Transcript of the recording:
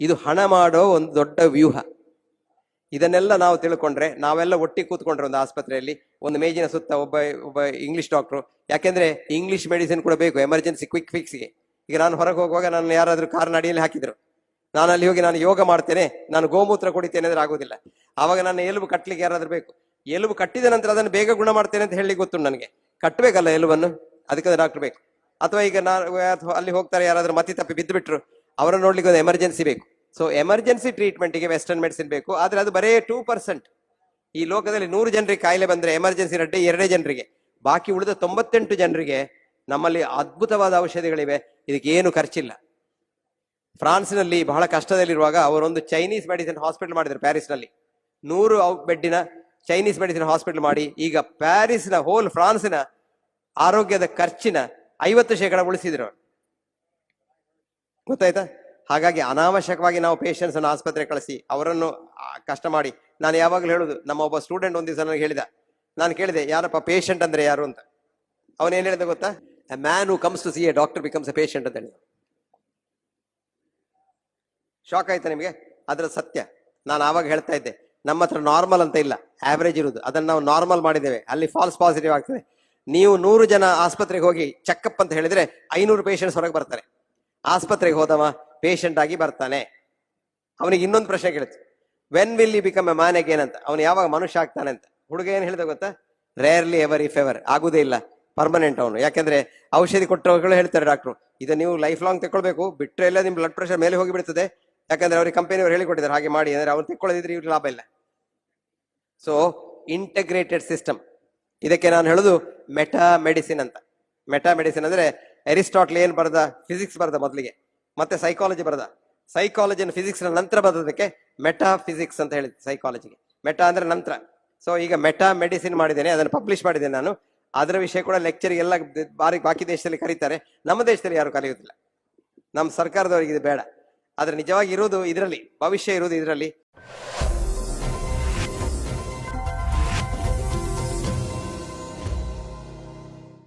ಇದು ಹಣ ಮಾಡೋ ಒಂದು ದೊಡ್ಡ ವ್ಯೂಹ. ಇದನ್ನೆಲ್ಲ ನಾವು ತಿಳ್ಕೊಂಡ್ರೆ, ನಾವೆಲ್ಲ ಒಟ್ಟಿ ಕೂತ್ಕೊಂಡ್ರೆ ಒಂದು ಆಸ್ಪತ್ರೆಯಲ್ಲಿ, ಒಂದು ಮೇಜಿನ ಸುತ್ತ ಒಬ್ಬ ಒಬ್ಬ ಇಂಗ್ಲಿಷ್ ಡಾಕ್ಟ್ರು ಯಾಕೆಂದ್ರೆ ಇಂಗ್ಲಿಷ್ ಮೆಡಿಸಿನ್ ಕೂಡ ಬೇಕು ಎಮರ್ಜೆನ್ಸಿ ಕ್ವಿಕ್ ಫಿಕ್ಸ್ಗೆ ಈಗ ನಾನು ಹೊರಗೆ ಹೋಗುವಾಗ ನಾನು ಯಾರಾದರೂ ಕಾರ್ನ ಅಡಿಯಲ್ಲಿ ಹಾಕಿದ್ರು. ನಾನು ಅಲ್ಲಿ ಹೋಗಿ ನಾನು ಯೋಗ ಮಾಡ್ತೇನೆ, ನಾನು ಗೋಮೂತ್ರ ಕುಡಿತೇನೆ ಅಂದ್ರೆ ಆಗುದಿಲ್ಲ. ಆವಾಗ ನಾನು ಎಲುಬು ಕಟ್ಟಲಿಕ್ಕೆ ಯಾರಾದ್ರೂ ಬೇಕು. ಎಲುಬು ಕಟ್ಟಿದ ನಂತರ ಅದನ್ನು ಬೇಗ ಗುಣ ಮಾಡ್ತೇನೆ ಅಂತ ಹೇಳಿ ಗೊತ್ತು ನನಗೆ. ಕಟ್ಟಬೇಕಲ್ಲ ಎಲುಬನ್ನು? ಅದಕ್ಕೆ ಡಾಕ್ಟರ್ ಬೇಕು. ಅಥವಾ ಈಗ ನಾನು ಅಲ್ಲಿ ಹೋಗ್ತಾರೆ ಯಾರಾದ್ರೂ ಮತಿ ತಪ್ಪಿ ಬಿದ್ದು ಬಿಟ್ರು ಅವರನ್ನು ನೋಡ್ಲಿಕ್ಕೆ ಒಂದು ಎಮರ್ಜೆನ್ಸಿ ಬೇಕು. ಸೊ ಎಮರ್ಜೆನ್ಸಿ ಟ್ರೀಟ್ಮೆಂಟ್ಗೆ ವೆಸ್ಟರ್ನ್ ಮೆಡಿಸಿನ್ ಬೇಕು. ಆದರೆ ಅದು ಬರೇ ಟೂ ಪರ್ಸೆಂಟ್ ಈ ಲೋಕದಲ್ಲಿ ನೂರು ಜನರಿಗೆ ಕಾಯಿಲೆ ಬಂದರೆ ಎಮರ್ಜೆನ್ಸಿ ರಡ್ಡೆ ಎರಡೇ ಜನರಿಗೆ. ಬಾಕಿ ಉಳಿದ ತೊಂಬತ್ತೆಂಟು ಜನರಿಗೆ ನಮ್ಮಲ್ಲಿ ಅದ್ಭುತವಾದ ಔಷಧಿಗಳಿವೆ. ಇದಕ್ಕೆ ಏನು ಖರ್ಚಿಲ್ಲ. ಫ್ರಾನ್ಸ್ನಲ್ಲಿ ಬಹಳ ಕಷ್ಟದಲ್ಲಿರುವಾಗ ಅವರೊಂದು ಚೈನೀಸ್ ಮೆಡಿಸಿನ್ ಹಾಸ್ಪಿಟಲ್ ಮಾಡಿದ್ರು ಪ್ಯಾರಿಸ್ನಲ್ಲಿ. ನೂರು ಬೆಡ್ಡಿನ ಚೈನೀಸ್ ಮೆಡಿಸಿನ್ ಹಾಸ್ಪಿಟಲ್ ಮಾಡಿ, ಈಗ ಪ್ಯಾರಿಸ್ನ ಹೋಲ್ ಫ್ರಾನ್ಸ್ನ ಆರೋಗ್ಯದ ಖರ್ಚಿನ ಐವತ್ತು ಶೇಕಡ ಉಳಿಸಿದ್ರು. ಗೊತ್ತಾಯ್ತಾ? ಹಾಗಾಗಿ ಅನಾವಶ್ಯಕವಾಗಿ ನಾವು ಪೇಷಂಟ್ಸ್ ಅನ್ನು ಆಸ್ಪತ್ರೆ ಕಳಿಸಿ, ಅವರನ್ನು ಕಷ್ಟ ಮಾಡಿ. ನಾನು ಯಾವಾಗಲೂ ಹೇಳುದು, ನಮ್ಮ ಒಬ್ಬ ಸ್ಟೂಡೆಂಟ್ ಒಂದು ದಿವಸ ನನಗೆ ಹೇಳಿದ, ನಾನು ಕೇಳಿದೆ, ಯಾರಪ್ಪ ಪೇಷಂಟ್ ಅಂದ್ರೆ ಯಾರು? ಅಂತ. ಅವನು ಏನ್ ಹೇಳಿದ ಗೊತ್ತಾ? A man who comes to see a doctor becomes a patient ಅಂತ ಹೇಳಿದ. ಶಾಕ್ ಆಯ್ತಾ ನಿಮಗೆ? ಅದ್ರ ಸತ್ಯ. ನಾನು ಆವಾಗ ಹೇಳ್ತಾ ಇದ್ದೆ, ನಮ್ಮ ಹತ್ರ ನಾರ್ಮಲ್ ಅಂತ ಇಲ್ಲ ಆವರೇಜ್ ಇರುವುದು ಅದನ್ನ ನಾವು ನಾರ್ಮಲ್ ಮಾಡಿದ್ದೇವೆ. ಅಲ್ಲಿ ಫಾಲ್ಸ್ ಪಾಸಿಟಿವ್ ಆಗ್ತದೆ. ನೀವು ನೂರು ಜನ ಆಸ್ಪತ್ರೆಗೆ ಹೋಗಿ ಚೆಕಪ್ ಅಂತ ಹೇಳಿದ್ರೆ ಐನೂರು ಪೇಷಂಟ್ಸ್ ಹೊರಗೆ ಬರ್ತಾರೆ. ಆಸ್ಪತ್ರೆಗೆ ಹೋದವ ಪೇಷಂಟ್ ಆಗಿ ಬರ್ತಾನೆ. ಅವನಿಗೆ ಇನ್ನೊಂದು ಪ್ರಶ್ನೆ ಕೇಳುತ್ತೆ when will you become a man again ಅಂತ. ಅವನು ಯಾವಾಗ ಮನುಷ್ಯ ಆಗ್ತಾನೆ ಅಂತ. ಹುಡುಗ ಏನ್ ಹೇಳಿದ ಗೊತ್ತಾ? ರೇರ್ಲಿ ಎವರ್ ಇಫ್ ಎವರ್ ಆಗುದೇ ಇಲ್ಲ. ಪರ್ಮನೆಂಟ್ ಅವನು. ಯಾಕಂದ್ರೆ ಔಷಧಿ ಕೊಟ್ಟವರು ಹೇಳ್ತಾರೆ ಡಾಕ್ಟ್ರು ಇದು ನೀವು ಲೈಫ್ ಲಾಂಗ್ ತಗೊಳ್ಬೇಕು ಬಿಟ್ಟರೆ ಎಲ್ಲ ನಿಮ್ ಬ್ಲಡ್ ಪ್ರೆಷರ್ ಮೇಲೆ ಹೋಗಿ ಬಿಡ್ತದೆ. ಯಾಕಂದ್ರೆ ಅವ್ರಿಗೆ ಕಂಪನಿಯವರು ಹೇಳಿಕೊಟ್ಟಿದ್ದಾರೆ. ಹಾಗೆ ಮಾಡಿ. ಅಂದ್ರೆ ಅವ್ರು ತೆಕ್ಕೊಳ್ಳೋದಿದ್ರೆ ಇವ್ರಿಗೆ ಲಾಭ ಇಲ್ಲ. ಸೊ ಇಂಟಗ್ರೇಟೆಡ್ ಸಿಸ್ಟಮ್ ಇದಕ್ಕೆ ನಾನು ಹೇಳೋದು ಮೆಟಾ ಮೆಡಿಸಿನ್ ಅಂತ. ಮೆಟಾ ಮೆಡಿಸಿನ್ ಅಂದ್ರೆ ಅರಿಸ್ಟಾಟ್ಲ್ ಏನ್ ಬರದ? ಫಿಸಿಕ್ಸ್ ಬರದ ಮೊದಲಿಗೆ. ಮತ್ತೆ ಸೈಕಾಲಜಿ ಬರದ. ಸೈಕಾಲಜಿ ಫಿಸಿಕ್ಸ್ ನಂತರ ಬರೋದಕ್ಕೆ ಮೆಟಾ ಫಿಸಿಕ್ಸ್ ಅಂತ ಹೇಳಿದ್ದೆ ಸೈಕಾಲಜಿಗೆ ಮೆಟಾ ಅಂದ್ರೆ ನಂತರ. ಸೊ ಈಗ ಮೆಟಾ ಮೆಡಿಸಿನ್ ಮಾಡಿದ್ದೇನೆ, ಅದನ್ನು ಪಬ್ಲಿಷ್ ಮಾಡಿದ್ದೇನೆ ನಾನು. ಅದರ ವಿಷಯ ಕೂಡ ಲೆಕ್ಚರ್ ಎಲ್ಲ ಬಾರಿ ಬಾಕಿ ದೇಶದಲ್ಲಿ ಕರೀತಾರೆ. ನಮ್ಮ ದೇಶದಲ್ಲಿ ಯಾರು ಕಲಿಯೋದಿಲ್ಲ. ನಮ್ಮ ಸರ್ಕಾರದವರಿಗೆ ಇದು ಬೇಡ. ಆದ್ರೆ ನಿಜವಾಗಿ ಇರೋದು ಇದರಲ್ಲಿ, ಭವಿಷ್ಯ ಇರೋದು ಇದರಲ್ಲಿ.